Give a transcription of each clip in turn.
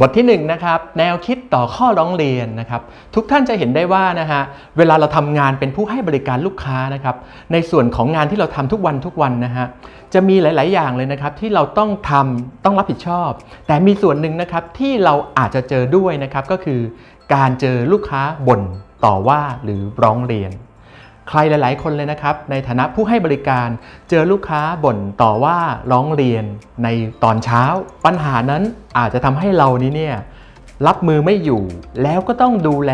บทที่1นงนะครับแนวคิดต่อข้อร้องเรียนนะครับ ทุกท่านจะเห็นได้ว่านะฮะเวลาเราทำงานเป็นผู้ให้บริการลูกค้านะครับในส่วนของงานที่เราทำทุกวันทุกวันนะฮะจะมีหลาย ๆ อย่างเลยนะครับที่เราต้องทำต้องรับผิดชอบ แต่มีส่วนหนึ่งนะครับที่เราอาจจะเจอด้วยนะครับก็คือการเจอลูกค้าบ่นต่อว่าหรือร้องเรียน ใครหลาย ๆ คนเลยนะครับ ในฐานะผู้ให้บริการ เจอลูกค้าบ่นต่อว่าร้องเรียนในตอนเช้า ปัญหานั้นอาจจะทำให้เรานี้เนี่ยรับมือไม่อยู่ แล้วก็ต้องดูแล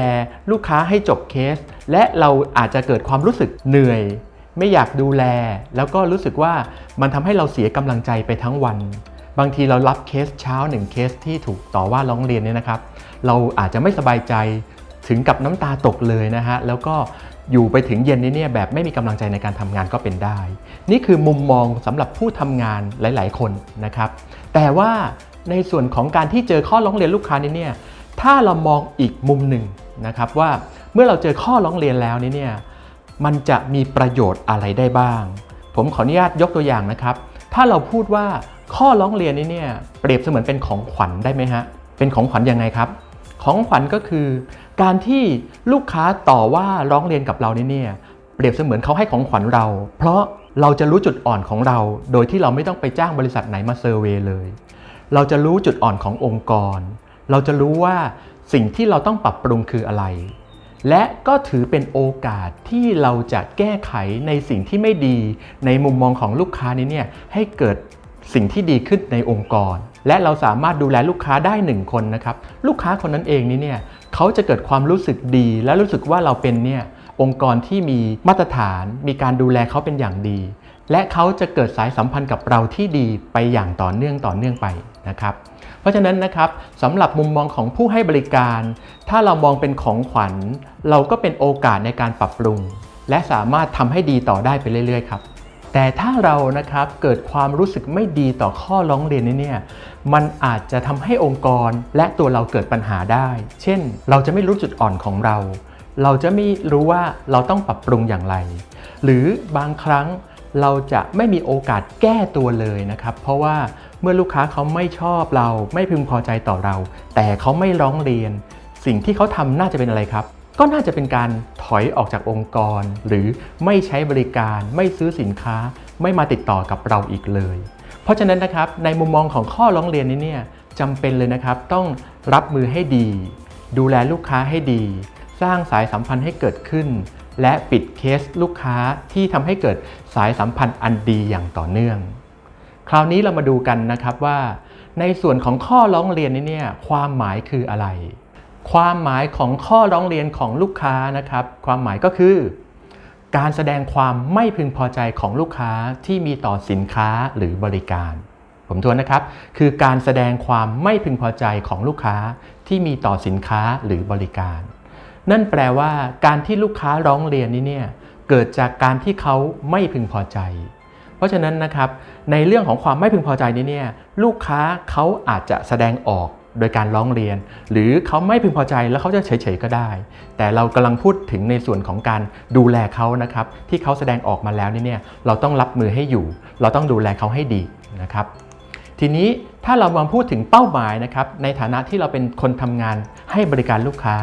ลูกค้าให้จบเคส และเราอาจจะเกิดความรู้สึกเหนื่อย ไม่อยากดูแล แล้วก็รู้สึกว่ามันทำให้เราเสียกำลังใจไปทั้งวัน บางทีเรารับเคสเช้าหนึ่งเคสที่ถูกต่อว่าร้องเรียนเนี่ยนะครับ เราอาจจะไม่สบายใจ ถึงกับน้ำตาตกเลยนะฮะแล้วก็อยู่ไปถึงเย็นนี้เนี่ยแบบไม่มีกำลังใจในการทำงานก็เป็นได้ นี่คือมุมมองสำหรับผู้ทำงานหลาย ๆ คนนะครับ แต่ว่าในส่วนของการที่เจอข้อร้องเรียนลูกค้านี้เนี่ยถ้าเรามองอีกมุมหนึ่งนะครับว่าเมื่อเราเจอข้อร้องเรียนแล้วนี่เนี่ยมันจะมีประโยชน์อะไรได้บ้าง ผมขออนุญาตยกตัวอย่างนะครับ ถ้าเราพูดว่าข้อร้องเรียนนี้เนี่ยเปรียบเสมือนเป็นของขวัญได้ไหมฮะเป็นของขวัญยังไงครับ ของขวัญก็คือ การที่ลูกค้าต่อว่าร้องเรียนกับเรานี่เนี่ยเปรียบเสมือนเขาให้ของขวัญเรา เพราะเราจะรู้จุดอ่อนของเรา โดยที่เราไม่ต้องไปจ้างบริษัทไหนมาเซอร์เวยเลย เราจะรู้จุดอ่อนขององค์กร เราจะรู้ว่าสิ่งที่เราต้องปรับปรุงคืออะไร และก็ถือเป็นโอกาสที่เราจะแก้ไขในสิ่งที่ไม่ดี ในมุมมองของลูกค้านี้เนี่ยให้เกิด สิ่งที่ดีขึ้นในองค์กร และเราสามารถดูแลลูกค้าได้หนึ่งคนนะครับลูกค้าคนนั้นเองนี่เนี่ยเขาจะเกิดความรู้สึกดี และรู้สึกว่าเราเป็นเนี่ยองค์กรที่มีมาตรฐาน มีการดูแลเขาเป็นอย่างดี และเขาจะเกิดสายสัมพันธ์กับเราที่ดีไปอย่างต่อเนื่องต่อเนื่องไปนะครับเพราะฉะนั้นนะครับสำหรับมุมมองของผู้ให้บริการ ถ้าเรามองเป็นของขวัญ เราก็เป็นโอกาสในการปรับปรุง และสามารถทำให้ดีต่อได้ไปเรื่อยๆครับ แต่ถ้าเรานะครับเกิดความรู้สึกไม่ดีต่อข้อร้องเรียนนี้เนี่ยมันอาจจะทำให้องค์กรและตัวเราเกิดปัญหาได้ เช่น เราจะไม่รู้จุดอ่อนของเรา เราจะไม่รู้ว่าเราต้องปรับปรุงอย่างไร หรือบางครั้งเราจะไม่มีโอกาสแก้ตัวเลยนะครับ เพราะว่าเมื่อลูกค้าเขาไม่ชอบเราไม่พึงพอใจต่อเรา แต่เขาไม่ร้องเรียน สิ่งที่เขาทำน่าจะเป็นอะไรครับ ก็น่าจะเป็นการ อยออกจากองค์กร หรือไม่ใช้บริการ ไม่ซื้อสินค้า ไม่มาติดต่อกับเราอีกเลย เพราะฉะนั้นนะครับในมุมมองของข้อร้องเรียนนี้เนี่ยจำเป็นเลยนะครับ ต้องรับมือให้ดี ดูแลลูกค้าให้ดี สร้างสายสัมพันธ์ให้เกิดขึ้น และปิดเคสลูกค้าที่ทำให้เกิดสายสัมพันธ์อันดีอย่างต่อเนื่อง คราวนี้เรามาดูกันนะครับว่า ในส่วนของข้อร้องเรียนนี้เนี่ยความหมายคืออะไร ความหมายของข้อร้องเรียนของลูกค้านะครับ ความหมายก็คือ การแสดงความไม่พึงพอใจของลูกค้าที่มีต่อสินค้าหรือบริการ ผมทวนนะครับ คือการแสดงความไม่พึงพอใจของลูกค้าที่มีต่อสินค้าหรือบริการ นั่นแปลว่า การที่ลูกค้าร้องเรียนนี้เนี่ยเกิดจากการที่เขาไม่พึงพอใจ เพราะฉะนั้นนะครับในเรื่องของความไม่พึงพอใจนี้เนี่ยลูกค้าเขาอาจจะแสดงออก โดยการร้องเรียน หรือเขาไม่พึงพอใจแล้วเขาจะเฉยๆก็ได้ แต่เรากำลังพูดถึงในส่วนของการดูแลเขานะครับ ที่เขาแสดงออกมาแล้วนี่เนี่ยเราต้องรับมือให้อยู่ เราต้องดูแลเขาให้ดีนะครับ ทีนี้ถ้าเรามาพูดถึงเป้าหมายนะครับ ในฐานะที่เราเป็นคนทำงานให้บริการลูกค้า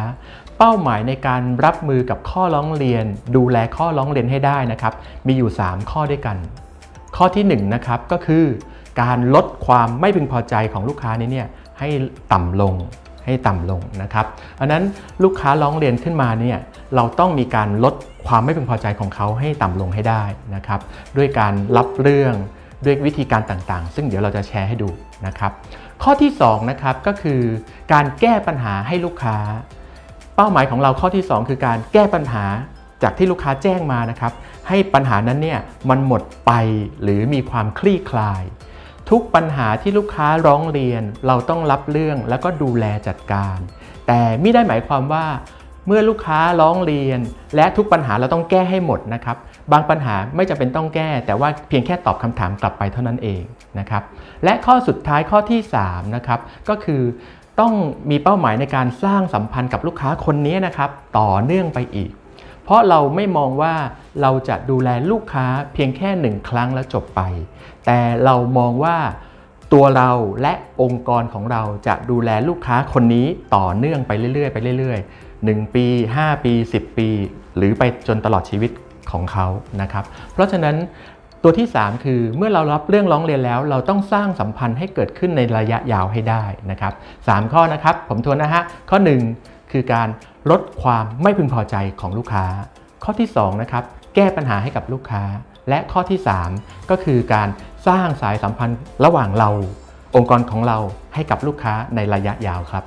เป้าหมายในการรับมือกับข้อร้องเรียน ดูแลข้อร้องเรียนให้ได้นะครับ มีอยู่ 3 ข้อด้วยกัน ข้อที่1นงนะครับก็คือการลดความไม่พึงพอใจของลูกค้านี้เนี่ย ให้ต่ำลงให้ต่ำลงนะครับอันนั้นลูกค้าร้องเรียนขึ้นมาเนี่ยเราต้องมีการลดความไม่พึงพอใจของเขาให้ต่ำลงให้ได้นะครับ ด้วยการรับเรื่องด้วยวิธีการต่างๆ ซึ่งเดี๋ยวเราจะแชร์ให้ดูนะครับ ข้อที่2นะครับก็คือการแก้ปัญหาให้ลูกค้า เป้าหมายของเราข้อที่ 2 คือการแก้ปัญหาจากที่ลูกค้าแจ้งมานะครับ ให้ปัญหานั้นเนี่ยมันหมดไปหรือมีความคลี่คลาย ทุกปัญหาที่ลูกค้าร้องเรียน เราต้องรับเรื่องแล้วก็ดูแลจัดการ แต่ไม่ได้หมายความว่า เมื่อลูกค้าร้องเรียน และทุกปัญหาเราต้องแก้ให้หมดนะครับ บางปัญหาไม่จำเป็นต้องแก้ แต่ว่าเพียงแค่ตอบคำถามกลับไปเท่านั้นเองนะครับ และข้อสุดท้ายข้อที่3นะครับก็คือต้องมีเป้าหมายในการสร้างสัมพันธ์กับลูกค้าคนนี้นะครับ ต่อเนื่องไปอีก เพราะเราไม่มองว่าเราจะดูแลลูกค้าเพียงแค่หนึ่งครั้งแล้วจบไป แต่เรามองว่าตัวเราและองค์กรของเราจะดูแลลูกค้าคนนี้ต่อเนื่องไปเรื่อยๆไปเรื่อยๆ 1 ปี 5 ปี 10 ปี หรือไปจนตลอดชีวิตของเขานะครับ เพราะฉะนั้นตัวที่ 3 คือเมื่อเรารับเรื่องร้องเรียนแล้ว เราต้องสร้างสัมพันธ์ให้เกิดขึ้นในระยะยาวให้ได้นะครับสามข้อนะครับ ผมทวนนะฮะข้อ 1 คือการลดความไม่พึงพอใจของลูกค้า ข้อที่2นะครับแก้ปัญหาให้กับลูกค้า และข้อที่ 3 ก็คือการสร้างสายสัมพันธ์ระหว่างเรา องค์กรของเราให้กับลูกค้าในระยะยาวครับ